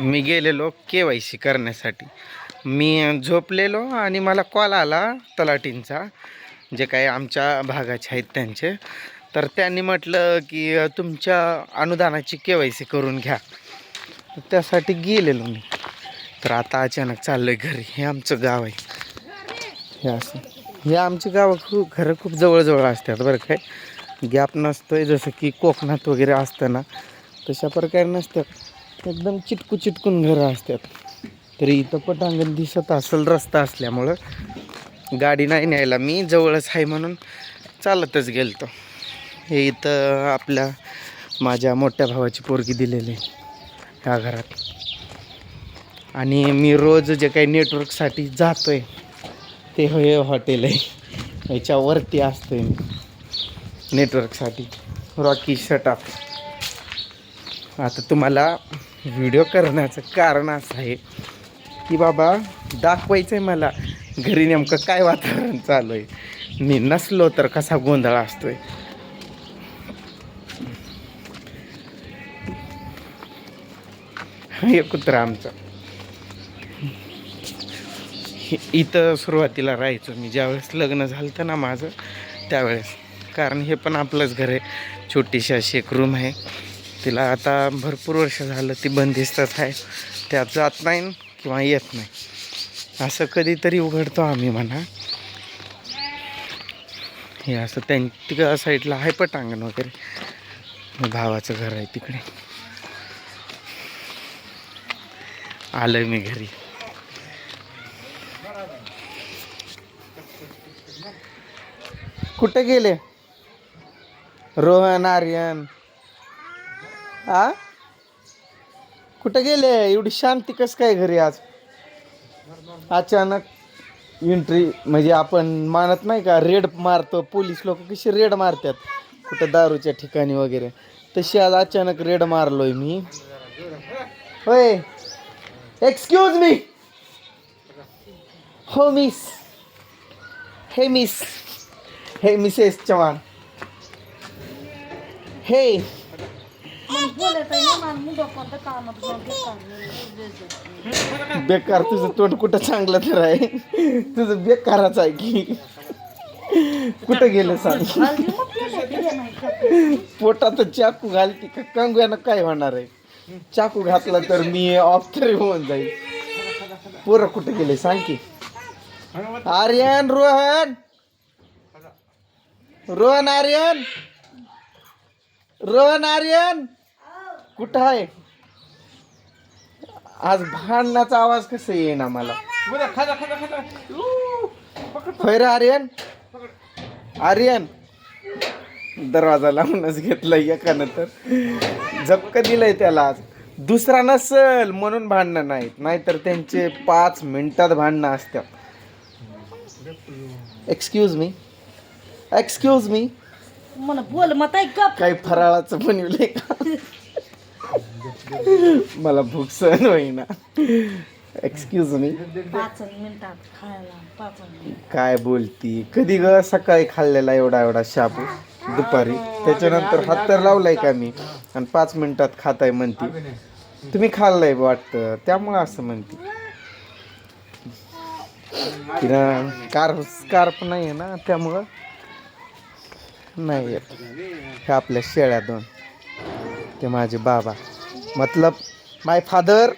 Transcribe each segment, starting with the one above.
मी गेलेलो के Y C करण्यासाठी. मी झोपलेलो आणि मला कॉल आला तलाटींचा जे काही आमच्या भागाचे आहेत त्यांचे. तर त्यांनी म्हटलं की तुमच्या अनुदानाची के वाय सी करून घ्या. त्यासाठी गेलेलो मी. तर आता अचानक चाललो आहे घरी. हे आमचं गाव आहे. हे असं. हे आमची गावं खूप घरं खूप जवळजवळ असतात बरं काय गॅप नसतोय. जसं की कोकणात वगैरे असतं ना तशा प्रकारे नसतात एकदम चिटकू चिटकून घरं असतात. तरी इथं पटांगण दिसत असेल रस्ता असल्यामुळं गाडी नाही न्यायला. मी जवळच आहे म्हणून चालतच गेलतो. हे इथं आपल्या माझ्या मोठ्या भावाची पोरगी दिलेली आहे ह्या घरात. आणि मी रोज जे काही नेटवर्कसाठी जातो आहे ते हे हॉटेल आहे. याच्यावरती असतोय मी नेटवर्कसाठी रॉकी शटअप आता तुम्हाला व्हिडिओ करण्याचं कारण असं आहे की बाबा दाखवायचं आहे मला घरी नेमकं काय वातावरण चालू आहे मी नसलो तर कसा गोंधळ असतोय? हे कुत्रा आमचं. हे- इथं सुरुवातीला राहायचो मी. ज्यावेळेस लग्न झालं होतं ना माझं त्यावेळेस. कारण हे पण आपलंच घर आहे. छोटीशी अशी एक रूम आहे. तिला आता भरपूर वर्ष झालं ती बंदिस्तच आहे. त्यात जात नाही किंवा येत नाही. असं कधीतरी उघडतो आम्ही म्हणा. हे असं त्यां तिकडं साईडला आहे पटांगण वगैरे. भावाचं घर आहे तिकडे. आलं मी घरी. कुठे गेले? रोहन आर्यन. आ कुठं गेले? एवढी शांती कसं काय घरी आज? अचानक एंट्री म्हणजे आपण मानत नाही का रेड मारतो. पोलीस लोक कशी रेड मारतात? कुठं दारूच्या ठिकाणी वगैरे. तशी आज अचानक रेड मारलोय मी. होय. एक्सक्यूज मी हो मिस हे मिस हे मिसेस चव्हाण. हे. बेकार तुझं तोंड कुठं चांगलं तर आहे? तुझं बेकाराच आहे की. कुठं गेलं सांग? पोटात चाकू घालती का? कंगव्यानं काय होणार आहे? चाकू घातला तर मी ऑफ तरी होऊन जाईल. पोरं कुठं गेले सांग की. आर्यन रोहन! रोहन आर्यन! रोहन आर्यन! कुठं आहे? आज भांडणाचा आवाज कसं येईन आम्हाला होय रे आर्यन? आर्यन? दरवाजा लावूनच घेतलाय एकानं तर. झपक दिलंय त्याला आज. दुसरा नसल म्हणून भांडणं नाहीत. नाहीतर त्यांचे पाच मिनिटात भांडणं असतात एक्सक्यूज मी एक्सक्यूज मी मला बोल मग गप. काही फराळाचं बनवलंय का? मला भूक सहन होईना. एक्सक्यूज मी पाच मिनिटात खायला पाच मिनिट काय बोलती? कधी ग सकाळी खाल्लेला एवढा एवढा शाबू? दुपारी. त्याच्यानंतर हात तर लावलाय का मी? आणि पाच मिनिटात खाताय म्हणती. तुम्ही खाल्लंय वाटतं. त्यामुळं असं म्हणते. तिला कार स्कार्फ नाही आहे ना त्यामुळं नाही येत हे आपल्या शेळ्या दोन. ते माझे बाबा. मतलब माय फादर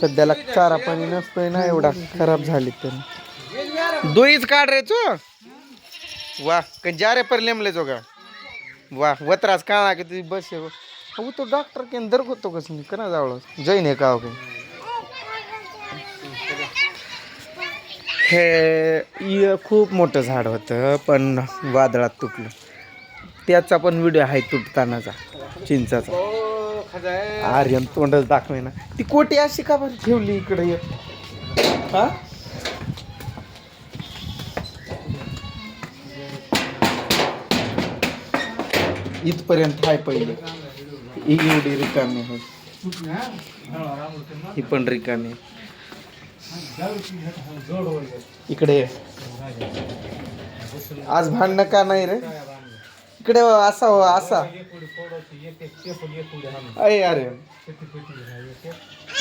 सध्याला चारा पाणी नसतोय ना एवढा खराब झाली तर. दुईच काढ रे चो वा का रे पर लेमले जो का वा वत्रास काळा की तुझी बस आहे. हो तो डॉक्टर केन दर होतो कसं मी कना जावळ? जैन आहे का हो हे इ- खूप मोठं झाड होतं पण वादळात तुटलं. त्याचा पण व्हिडिओ आहे तुटतानाचा चिंचाचा. आर्यन तोंडच दाखवे ना. ती कोटी अशी का बरं ठेवली इकडे? हा? इथपर्यंत आहे पहिले. ही एवढी रिकामी आहे. ही पण रिकामी. इकडे. आज भांडणं का नाही रे? इकडे असा हो असा. अरे अरे.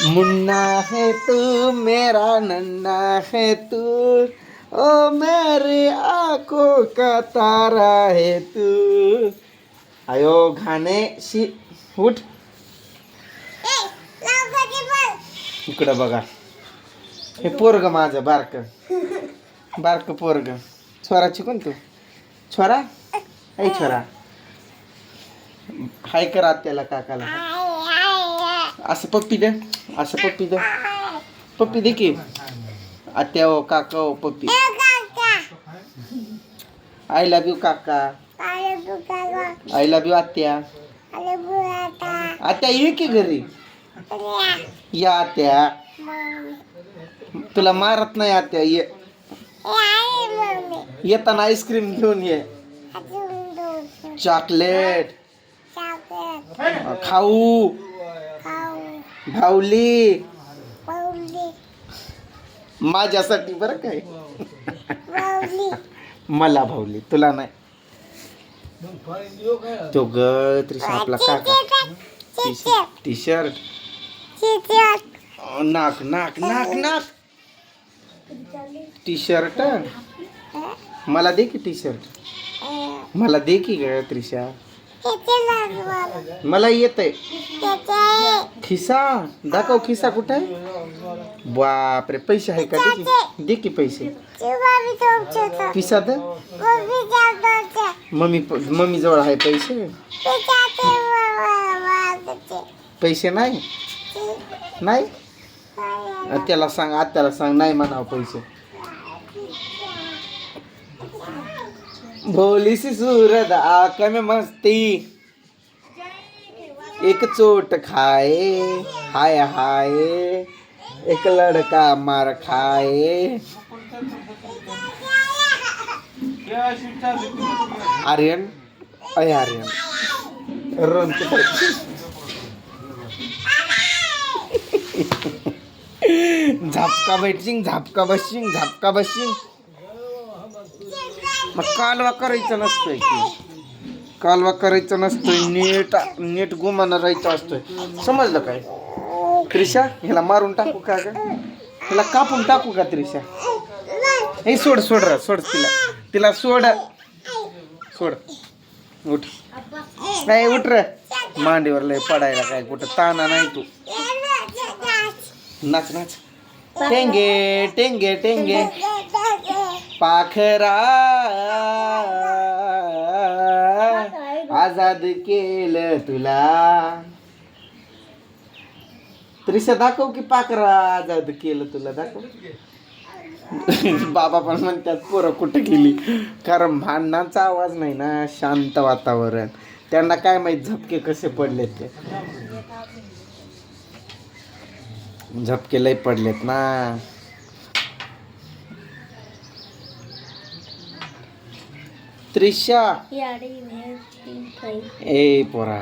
मुन्ना है तू मेरा नन्ना है तू. ओ मेरे आंखों का तारा है तू. आयो घाणे शी उठ. इकडं बघा. हे पोरग माझं बारक. बारक पोरग. छोराची कोण तू? छोरा? ऐ छोरा. हाय कर आत्याला काकाला. असं पप्पी दे असं पप्पी दे. पप्पी दे की. आत्या हो काका हो पप्पी. आय लव्ह यू काका. आय लव्ह यू आत्या. आत्या. ये की घरी? या आत्या. तुला मारत नाही आत्या ये. येताना आईस्क्रीम घेऊन ये. चॉकलेट. खाऊ. भावली माझ्यासाठी बरं काय मला भावली तुला नाही. तो ग त्रिशा आपला काका टी शर्ट नाक नाक नाक नाक. टी शर्ट मला दे की टी शर्ट मला दे की ग त्रिशा. मला येत आहे खिसा दाखव खिसा कुठे आहे? बापरे पैसे आहे का? दे की दे की पैसे. खिसा दे. मम्मी मम्मी जवळ आहे पैसे? पैसे नाही? नाही? त्याला सांग आत्याला सांग नाही म्हणावं पैसे. भोली सी सूरत आंख में मस्ती. एक चोट खाए हाय हाय. एक लड़का मार खाए. आर्यन अय आर्यन. रन झापका बैठशिंग झापका बसशिंग झापका बसशिंग मग कालवा करायचं नसतोय की. कालवा करायचं नसतोय नीट नीट गुमानं राहायचं असतोय. समजलं काय? त्रिशा ह्याला मारून टाकू का ग? ह्याला कापून टाकू का त्रिशा? हे सोड सोड रा सोड तिला. तिला सोड. सोड. उठ. नाही उठ रे. मांडीवर लय पडायला काय कुठं ताना नाही तू. नाच नाच. टेंगे टेंगे टेंगे. पाखरा. आजाद केलं तुला. त्रिशा दाखव की पाखरा आजाद केलं तुला दाखव. बाबा पण म्हणतात पोरं कुठे गेली? कारण भांडणाचा आवाज नाही ना शांत वातावरण. त्यांना काय माहीत झपके कसे पडलेत ते. झपके लय पडलेत ना. त्रिशा. ए पोरा.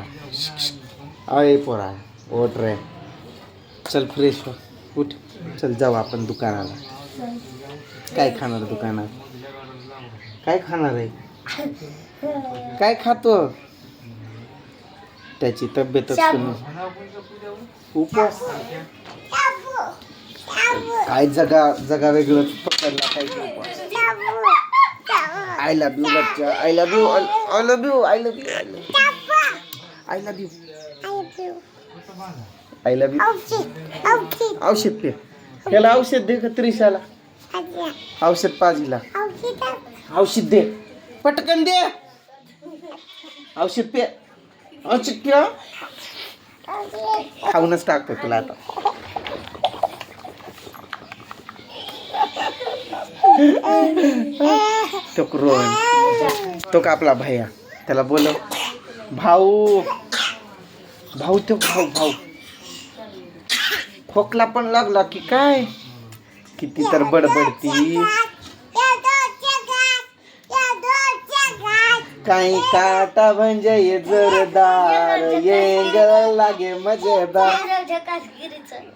अय पोरा. ओट रे. चल फ्रेश हो. उठ. चल जाऊ आपण दुकानाला. काय खाणार दुकानात? काय खाणार आहे? काय खातो? त्याची तब्येतच कमी उपवास काय जगा जगा वेगळंच पकडला काय? उपवास आय लव्ह यू बच्चा I love you I love you I love you I love you I love you औषध पे. त्याला औषध दे का त्रिशाला? औषध पाजीला. औषध दे. पटकन दे. औषध पे. औषध पे खाऊनच टाकतो तुला आता. तो रोहन तो का आपला भैया. त्याला बोलव. भाऊ. भाऊ तो भाऊ भाऊ. खोकला पण लागला की काय? किती तर बडबडती. काही काटा म्हणजे ये जोरदार. येंगळ लागे मजेदार.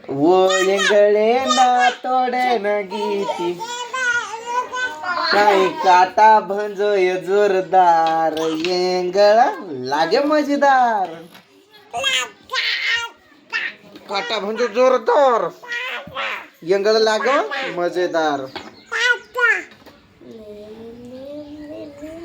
वो येंगळे ना तोडे न गीती. काय काटा भंजोय जोरदार येंगळा लागे मजेदार. काटा भंजो जोरदार येंगळ लाग मजेदार.